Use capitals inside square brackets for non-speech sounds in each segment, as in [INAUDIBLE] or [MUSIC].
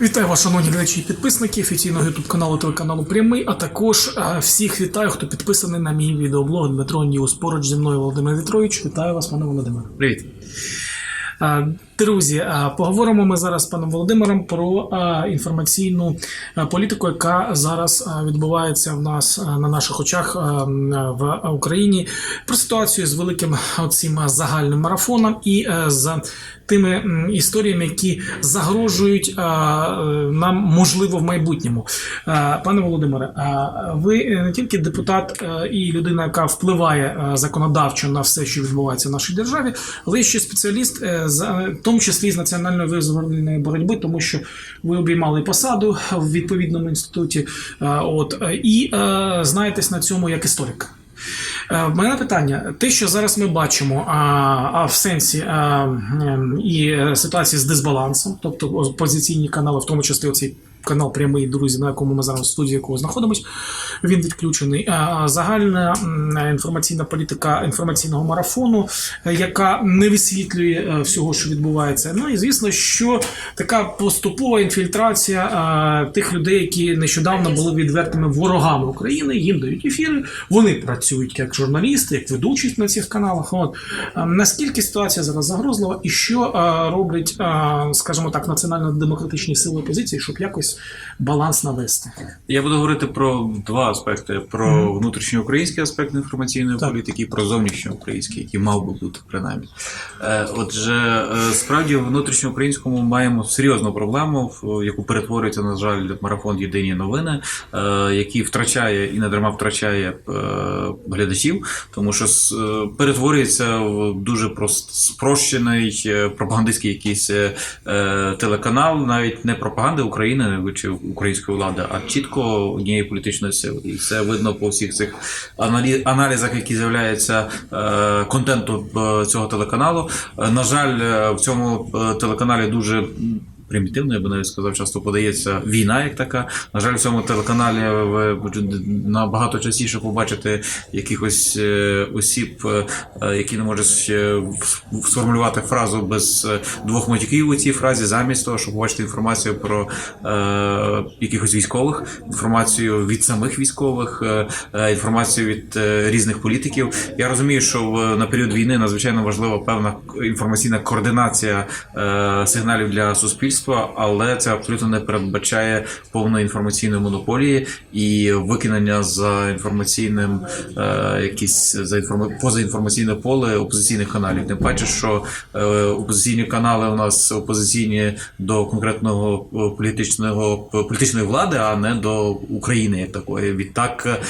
Вітаю вас, шановні глядачі і підписники офіційного ютуб каналу телеканалу Прямий, а також е, всіх вітаю, хто підписаний на мій відеоблог Дмитро Ніус. Поруч зі мною Володимир Вітрович. Вітаю вас, пане Володимире. Привіт. Друзі, поговоримо ми зараз з паном Володимиром про інформаційну політику, яка зараз відбувається в нас на наших очах в Україні. Про ситуацію з великим оцим загальним марафоном і е, з тими історіями, які загрожують нам можливо в майбутньому. Пане Володимире, ви не тільки депутат е, і людина, яка впливає е, законодавчо на все, що відбувається в нашій державі, але ще спеціаліст, з, тому числі з національної визвольної боротьби, тому що ви обіймали посаду в відповідному інституті. е, От і е, знаєтесь на цьому як історик. Е, мене питання: те, що зараз ми бачимо, а, а в сенсі а, і ситуації з дисбалансом, тобто опозиційні канали, в тому числі оцей канал прямий друзі, на якому ми зараз в студії якого знаходимось, він відключений. Загальна інформаційна політика інформаційного марафону, е, яка не висвітлює е, всього, що відбувається. Ну і звісно, що така поступова інфільтрація е, тих людей, які нещодавно були відвертими ворогами України, їм дають ефіри, вони працюють як журналісти, як ведучі на цих каналах. От наскільки ситуація зараз загрозлива, і що роблять, скажімо так, національно-демократичні сили опозиції, щоб якось баланс навести? Я буду говорити про два аспекти: про Мгм. внутрішньоукраїнський аспект інформаційної Так. політики і про зовнішньоукраїнський, який мав би бути принаймні. Е, Отже, е, справді в внутрішньоукраїнському маємо серйозну проблему, яку перетворюється, на жаль, марафон Єдині новини, е, який втрачає і не дарма втрачає глядачів, тому що перетворюється в дуже прост, спрощений пропагандистський якийсь телеканал, навіть не пропаганди України чи української влади, а чітко однієї політичної сили. І це видно по всіх цих аналі- аналізах, які з'являються е, контенту е, цього телеканалу. Е, На жаль, в цьому телеканалі дуже. Примітивно, я би навіть сказав, часто подається війна як така. На жаль, в цьому телеканалі ви набагато частіше побачити якихось е, осіб, е, е, які не можуть сформулювати фразу без е, двох матюків у цій фразі, замість того, щоб побачити інформацію про е, якихось військових, інформацію від самих військових, е, е, інформацію від е, різних політиків. Я розумію, що в, на період війни надзвичайно важлива певна інформаційна координація е, сигналів для суспільства, але це абсолютно не передбачає повної інформаційної монополії і викинення за інформаційним е, якісь за інформа... позаінформаційне поле опозиційних каналів. Тим паче, що е, опозиційні канали у нас опозиційні до конкретного е, політичного політичної влади, а не до України як такої. Відтак е,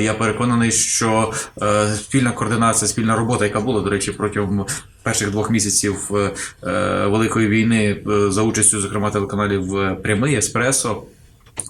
я переконаний, що е, спільна координація, спільна робота, яка була, до речі, протягом перших двох місяців е, е, великої війни е, за участю, зокрема, телеканалів Прямий, Еспресо.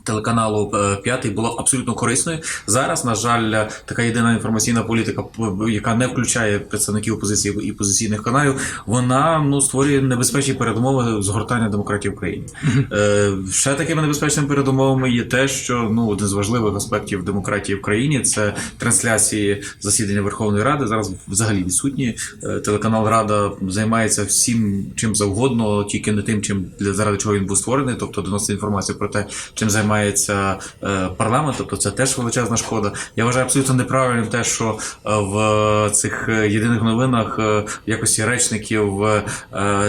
Телеканалу е, п'ятий була абсолютно корисною. Зараз, на жаль, така єдина інформаційна політика, яка не включає представників опозиції і позиційних каналів, вона ну створює небезпечні передумови згортання демократії в Україні. Е, ще такими небезпечними передумовами є те, що ну один з важливих аспектів демократії в країні це трансляції засідання Верховної Ради. Зараз взагалі відсутні. Е, Телеканал Рада займається всім чим завгодно, тільки не тим, чим для заради чого він був створений, тобто доносити інформацію про те, чим займається е, парламент. Тобто це теж величезна шкода. Я вважаю абсолютно неправильним те, що е, в цих е, єдиних новинах в якості речників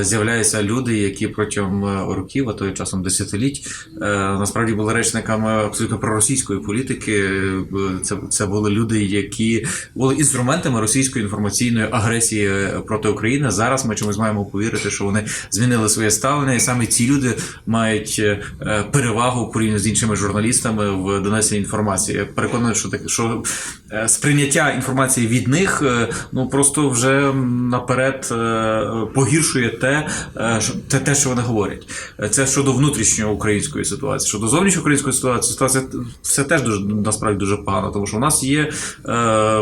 з'являються люди, які протягом років, а то й часом десятиліть, насправді були речниками абсолютно проросійської політики. Це, це були люди, які були інструментами російської інформаційної агресії проти України. Зараз ми чомусь маємо повірити, що вони змінили своє ставлення, і саме ці люди мають перевагу порівняно з іншими журналістами в донесенні інформації. Я переконаний, що так, що е, сприйняття інформації від них е, ну просто вже наперед е, погіршує те, те, те, що вони говорять. Це щодо внутрішньої української ситуації. Щодо зовнішньоукраїнської ситуації, ситуація все теж дуже насправді дуже погано, тому що у нас є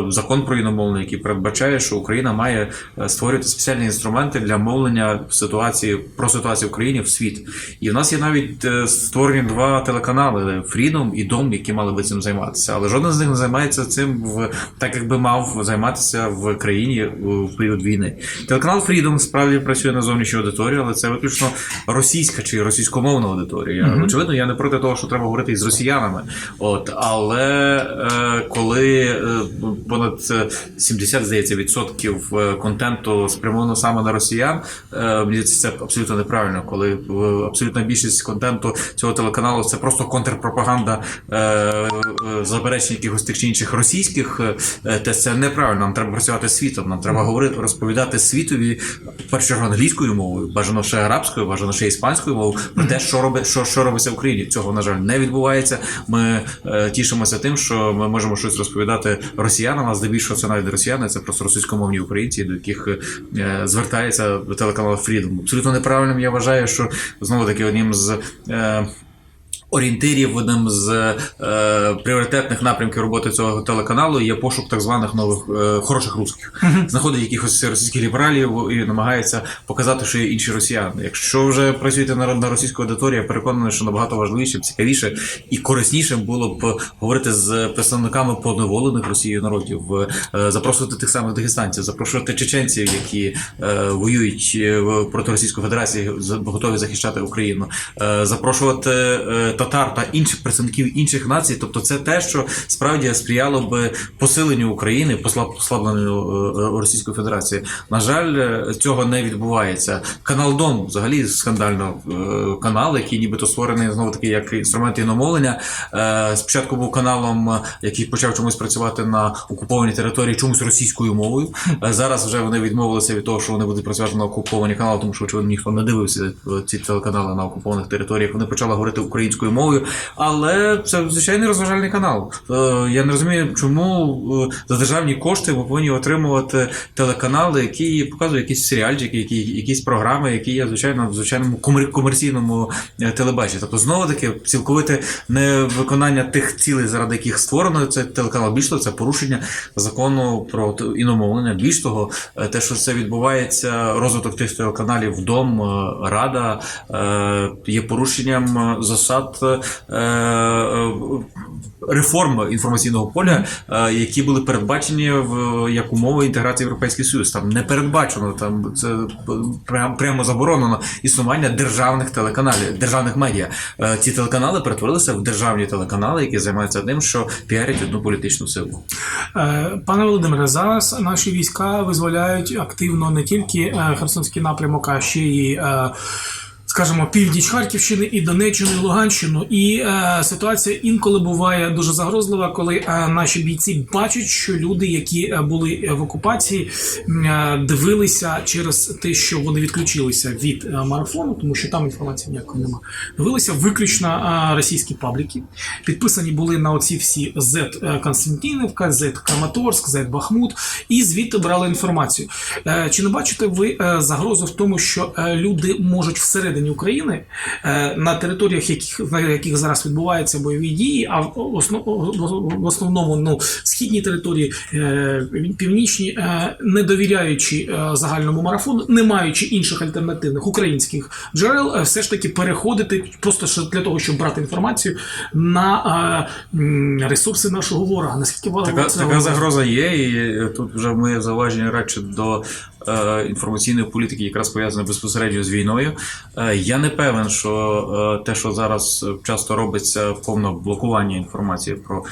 закон про іномовлення, який передбачає, що Україна має створювати спеціальні інструменти для мовлення ситуації про ситуацію в Україні в світ. І в нас є навіть створені два телеканали. Телеканали Freedom і Дом, які мали би цим займатися. Але жоден з них не займається цим в так, як би мав займатися в країні в період війни. Телеканал Freedom справді працює на зовнішню аудиторію, але це виключно російська чи російськомовна аудиторія. Мгм. Очевидно, я не проти того, що треба говорити із росіянами. От, але е, коли е, понад е, 70, здається, відсотків е, контенту спрямовано саме на росіян, е, мені це абсолютно неправильно. Коли е, абсолютна більшість контенту цього телеканалу це просто контрпропаганда е, е, заперечень якихось тих чи інших російських, е, те це неправильно. Нам треба працювати з світом. Нам треба говорити, розповідати світові перше англійською мовою, бажано ще арабською, бажано ще іспанською мовою про те, що робить, що, що робиться в Україні. Цього на жаль не відбувається. Ми е, тішимося тим, що ми можемо щось розповідати росіянам, а здебільшого це навіть росіяни, це просто російськомовні українці, до яких е, звертається телеканал Freedom. Абсолютно неправильним я вважаю, що знову таки одним з. Орієнтирів одним з е, пріоритетних напрямків роботи цього телеканалу є пошук так званих нових е, хороших русських. Знаходить якихось російських лібералів і намагається показати, що є інші росіяни. Якщо вже працюєте на, на російську аудиторію, я переконаний, що набагато важливіше, цікавіше і корисніше було б говорити з представниками поневолених Росією народів, е, запрошувати тих самих дагестанців, запрошувати чеченців, які е, воюють е, проти Російської Федерації, готові захищати Україну, е, запрошувати е, татар та інших представників інших націй. Тобто, це те, що справді сприяло би посиленню України, посла- послабленню е, Російської Федерації. На жаль, е, цього не відбувається. Канал Дом взагалі скандально е, канал, який нібито створений знову таки як інструмент іномовлення. Е, Спочатку був каналом, е, який почав чомусь працювати на окупованій території, чомусь російською мовою. Е, Зараз вже вони відмовилися від того, що вони будуть працювати на окуповані канали, тому що очевидно ніхто не дивився е, ці телеканали на окупованих територіях. Вони почали говорити українською мовою, але це звичайний розважальний канал. Е, Я не розумію, чому е, за державні кошти ми повинні отримувати телеканали, які показують якісь серіальчики, які, якісь програми, які є звичайно в звичайному комер- комерційному е, телебаченні. Тобто, знову таки, цілковите невиконання тих цілей, заради яких створено цей телеканал. Більш того, це порушення закону про іномовлення. Більш того, те, що це відбувається, розвиток тих телеканалів вдом, рада є порушенням засад е, е, реформ інформаційного поля, е, які були передбачені в як умови інтеграції в Європейський Союз. Там не передбачено, там це прямо заборонено існування державних телеканалів, державних медіа. Ці телеканали перетворилися в державні телеканали, які займаються тим, що піарять одну політичну силу. Пане Володимире, зараз наші війська визволяють активно не тільки Херсонський напрямок, а ще й. Е, Скажімо, північ Харківщини і Донеччину, і Луганщину, і е, ситуація інколи буває дуже загрозлива, коли е, наші бійці бачать, що люди, які е, були в окупації, е, дивилися через те, що вони відключилися від е, марафону, тому що там інформації ніякої немає. Дивилися виключно е, російські пабліки. Підписані були на оці всі Z Константинівка, Z Краматорськ, Z Бахмут, і звідти брали інформацію. Е, Чи не бачите ви е, загрозу в тому, що е, люди можуть всередині України е, на територіях, яких на яких зараз відбуваються бойові дії, а в основ- в основному ну східні території, е, північні, е, не довіряючи загальному марафону, не маючи інших альтернативних українських джерел, все ж таки переходити просто для того, щоб брати інформацію на ресурси нашого ворога. Наскільки ворога Така, це така загроза є, і тут вже моє зауваження радше до інформаційної політики, якраз пов'язане безпосередньо з війною. Е, я не певен, що е, те, що зараз часто робиться повне блокування інформації про.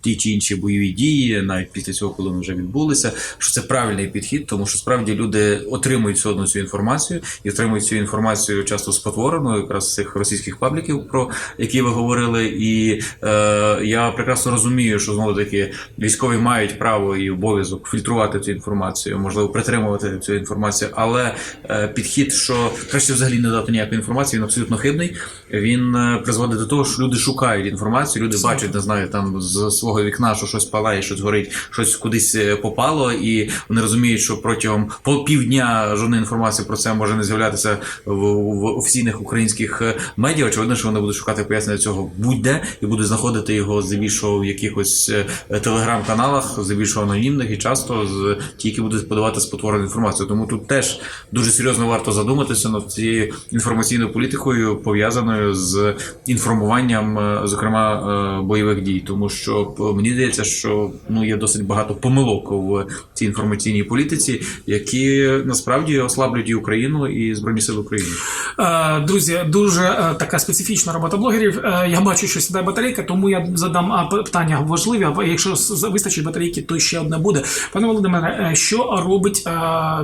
Ті чи інші бойові дії, навіть після цього, коли вони вже відбулися, що це правильний підхід, тому що справді люди отримують все одно цю інформацію і отримують цю інформацію часто спотворено, якраз з цих російських пабліків, про які ви говорили. І е, я прекрасно розумію, що знову таки військові мають право і обов'язок фільтрувати цю інформацію, можливо, притримувати цю інформацію, але е, підхід, що краще взагалі не дати ніякої інформації, він абсолютно хибний. Він е, призводить до того, що люди шукають інформацію, люди бачать, не знаю, там з свого свого вікна, що щось палає, щось горить, щось кудись е, попало, і вони розуміють, що протягом півдня жодної інформації про це може не з'являтися в, офіційних українських е, медіа. Очевидно, що вони будуть шукати пояснення цього будь-де і будуть знаходити його здебільшого в якихось е, телеграм-каналах, здебільшого анонімних і часто з ті, які будуть подавати спотворену інформацію. Тому тут теж дуже серйозно варто задуматися над цією інформаційною політикою, пов'язаною з інформуванням, зокрема бойових дій, тому що мені здається, що ну є досить багато помилок в цій інформаційній політиці, які насправді ослаблюють і Україну і збройні сили України. Е, Друзі, дуже е, така специфічна робота блогерів. Е, Я бачу, що сідає батарейка, тому я задам питання важливі. А якщо вистачить батарейки, то ще одне буде. Пане Володимире, що робить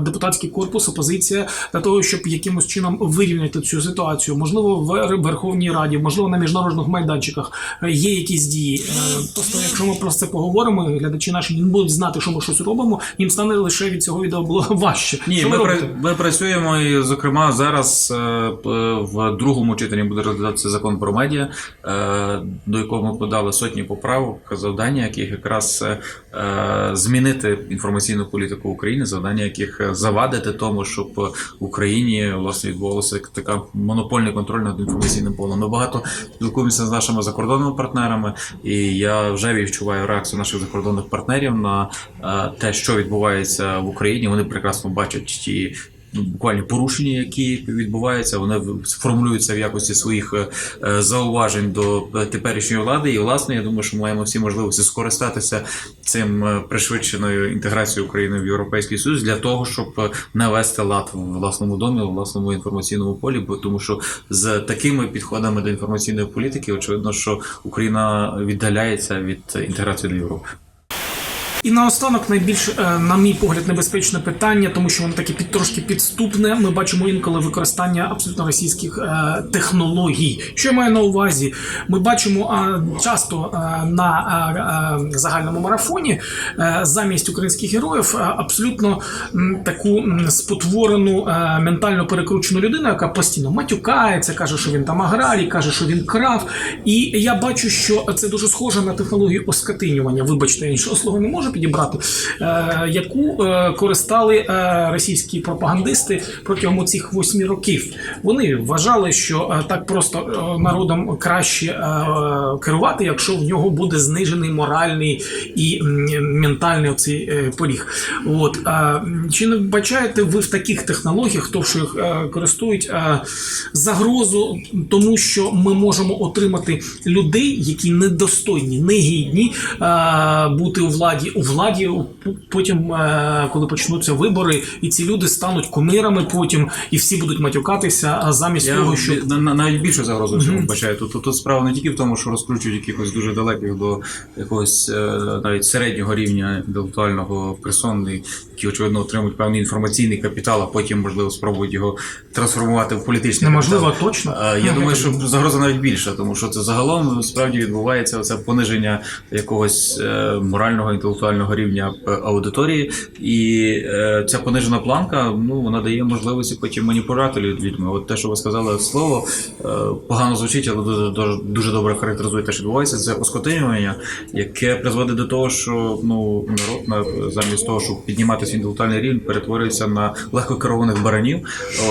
депутатський корпус, опозиція для того, щоб якимось чином вирівняти цю ситуацію? Можливо, в Верховній Раді, можливо, на міжнародних майданчиках є якісь дії. Просто якщо ми про це поговоримо, глядачі наші не будуть знати, що ми щось робимо, їм стане лише від цього відео було [LAUGHS] важче. Ні, що ми, ви ми працюємо і, зокрема, зараз е, в другому читанні буде розглядатися закон про медіа, е, до якого ми подали сотні поправок, завдання яких якраз е, змінити інформаційну політику України, завдання яких завадити тому, щоб в Україні власне відбувалося така монопольний контроль над інформаційним полем. Ми багато спілкуємося з нашими закордонними партнерами, і я вже відчуваю реакцію наших закордонних партнерів на е, те, що відбувається в Україні. Вони прекрасно бачать ті. Ну, Буквально порушення, які відбуваються, вони в- формулюються в якості своїх е, е, зауважень до теперішньої влади. І власне я думаю, що ми маємо всі можливості скористатися цим е, пришвидшеною інтеграцією України в Європейський Союз для того, щоб навести лад в власному домі, в власному інформаційному полі. Бо тому, що з такими підходами до інформаційної політики, очевидно, що Україна віддаляється від інтеграції до Європи. І наостанок найбільш, е, на мій погляд, небезпечне питання, тому що воно таке під трошки підступне. Ми бачимо інколи використання абсолютно російських е, технологій. Що я маю на увазі? Ми бачимо е, часто е, на е, е, загальному марафоні е, замість українських героїв е, абсолютно м, таку м, спотворену е, ментально перекручену людину, яка постійно матюкається, каже, що він там аграрій, каже, що він крав. І я бачу, що це дуже схоже на технологію оскотинювання. Вибачте, я іншого слова не можу підібрати, е, яку е, користали е, російські пропагандисти протягом цих восьми років. Вони вважали, що так просто народом краще керувати, якщо в нього буде знижений моральний і ментальний оцей поріг. От чи не вбачаєте ви в таких технологіях, то що їх користують загрозу тому, що ми можемо отримати людей, які недостойні, негідні бути у владі, у владі потім, е, коли почнуться вибори, і ці люди стануть кумирами потім, і всі будуть матюкатися, а замість Я того, на- навіть більше загрозу цьому вбачаю. Тут, тут, тут справа не тільки в тому, що розкручують якихось дуже далеких до якогось е, навіть середнього рівня інтелектуального персони, які очевидно отримують певний інформаційний капітал, а потім можливо спробують його трансформувати в політичний неможливо капітал. точно. Е, Я думаю, що загроза навіть більша, тому що це загалом справді відбувається це пониження якогось морального інтелектуального рівня е, аудиторії, і е, ця понижена планка ну вона дає можливості потім маніпулювати люд- людьми. От те, що ви сказали слово, е, погано звучить, але дуже, дуже, дуже добре характеризує те, що відбувається. Це оскотинювання, яке призводить до того, що ну народ на замість того, щоб піднімати свій інтелектуальний рівень, перетворюється на легко керованих баранів.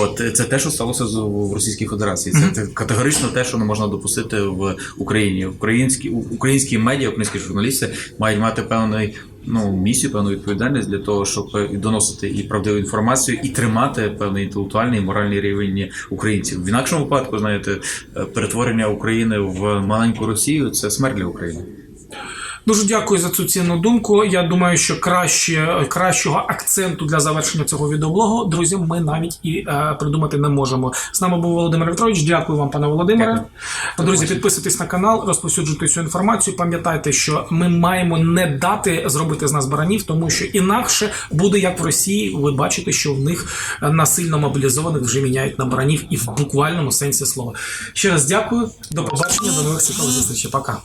От це те, що сталося з в Російській Федерації. Це те- категорично те, що не можна допустити в Україні. Українські українські медіа, українські журналісти мають мати певний. Ну, місію, певну відповідальність для того, щоб і доносити і правдиву інформацію, і тримати певний інтелектуальний і моральний рівень українців. В інакшому випадку, знаєте, е, перетворення України в маленьку Росію це смерть для України. Дуже дякую за цю цінну думку. Я думаю, що краще, кращого акценту для завершення цього відеоблогу, друзі, ми навіть і е, придумати не можемо. З нами був Володимир Вітрович. Дякую вам, пане Володимире. Дякую. Друзі, підписуйтесь на канал, розповсюджуйте цю інформацію. Пам'ятайте, що ми маємо не дати зробити з нас баранів, тому що інакше буде як в Росії. Ви бачите, що в них е, насильно мобілізованих вже міняють на баранів і в буквальному сенсі слова. Ще раз дякую. До побачення, до нових цікавих зустрічей. Пока.